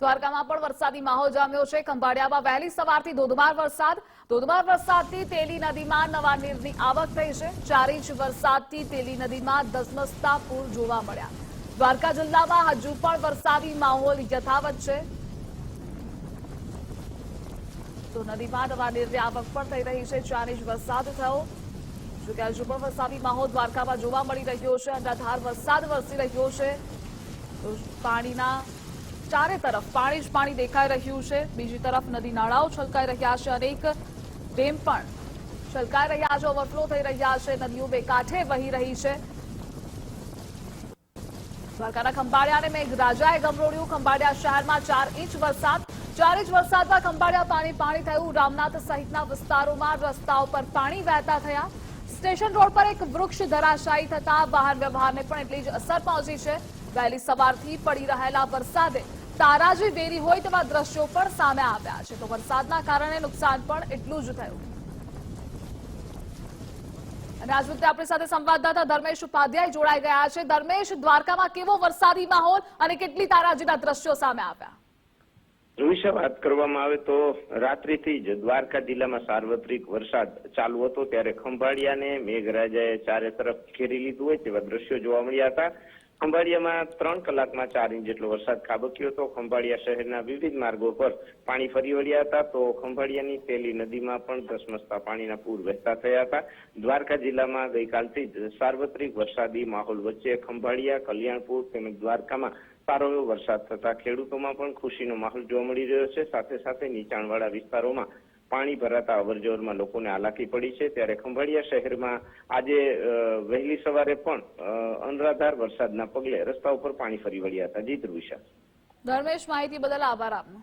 દ્વારકામાં પણ વરસાદી માહોલ જામ્યો છે. ખંભાળિયામાં વહેલી સવારથી ધોધમાર વરસાદ. ધોધમાર વરસાદથી તેલી નદીમાં નવા નીરની આવક થઈ છે. ચાર ઇંચ વરસાદથી તેલી નદીમાં ધસમસતા પૂર જોવા મળ્યા. દ્વારકા જિલ્લામાં હજુ પણ વરસાદી માહોલ યથાવત છે. તો નદીમાં નવા નીરની આવક પણ થઈ રહી છે. ચાર ઇંચ વરસાદ થયો. જોકે હજુ પણ વરસાદી માહોલ દ્વારકામાં જોવા મળી રહ્યો છે. અનરાધાર વરસાદ વરસી રહ્યો છે. પાણીના ચારે તરફ પાણી જ પાણી દેખાઈ રહ્યું છે. બીજી તરફ નદી નાળાઓ છલકાઈ રહ્યા છે. અનેક ડેમ પણ છલકાઈ રહ્યા છે. ઓવરફ્લો થઈ રહ્યા છે. નદીઓ બે કાંઠે વહી રહી છે. દ્વારકાના ખંભાળિયાને મેઘરાજાએ ગમરોડ્યું ખંભાળિયા શહેરમાં ચાર ઇંચ વરસાદ, ચાર ઇંચ વરસાદમાં ખંભાળિયા પાણી પાણી થયું. રામનાથ સહિતના વિસ્તારોમાં રસ્તાઓ પર પાણી વહેતા થયા. સ્ટેશન રોડ પર એક વૃક્ષ ધરાશાયી થતા વાહન વ્યવહારને પણ એટલી જ અસર પહોંચી છે. વહેલી સવારથી પડી રહેલા વરસાદે તારાજી વેરી હોય તેવા દ્રશ્યો પણ સામે આવ્યા છે. તો વરસાદના કારણે નુકસાન પણ એટલું જ થયું. વખતે આપણી સાથે સંવાદદાતા ધર્મેશ ઉપાધ્યાય જોડાઈ ગયા છે. ધર્મેશ, દ્વારકામાં કેવો વરસાદી માહોલ અને કેટલી તારાજીના દ્રશ્યો સામે આવ્યા? વિશે વાત કરવામાં આવે તો રાત્રિથી જ દ્વારકા જિલ્લામાં સાર્વત્રિક વરસાદ ચાલુ હતો. ત્યારે ખંભાળિયાને મેઘરાજાએ ચારે તરફ ઘેરી લીધું હોય તેવા દ્રશ્યો જોવા મળ્યા હતા. ખંભાળિયામાં ત્રણ કલાકમાં ચાર ઇંચ જેટલો વરસાદ ખાબક્યો હતો. ખંભાળિયા શહેરના વિવિધ માર્ગો પર પાણી ફરી વળ્યા હતા. તો ખંભાળિયાની તેલી નદીમાં પણ ધસમસતા પાણીના પૂર વહેતા થયા હતા. દ્વારકા જિલ્લામાં ગઈકાલથી જ સાર્વત્રિક વરસાદી માહોલ વચ્ચે ખંભાળિયા, કલ્યાણપુર તેમજ દ્વારકામાં સારો એવો વરસાદ થતા ખેડૂતોમાં પણ ખુશીનો માહોલ જોવા મળી રહ્યો છે. સાથે સાથે નીચાણવાળા વિસ્તારોમાં પાણી ભરાતા અવરજવરમાં લોકોને હાલાકી પડી છે. ત્યારે ખંભાળિયા શહેરમાં આજે વહેલી સવારે પણ અનરાધાર વરસાદના પગલે રસ્તા ઉપર પાણી ફરી વળ્યા હતા. જીત ધ્રુવિશા ધર્મેશ, માહિતી બદલ આભાર આપનો.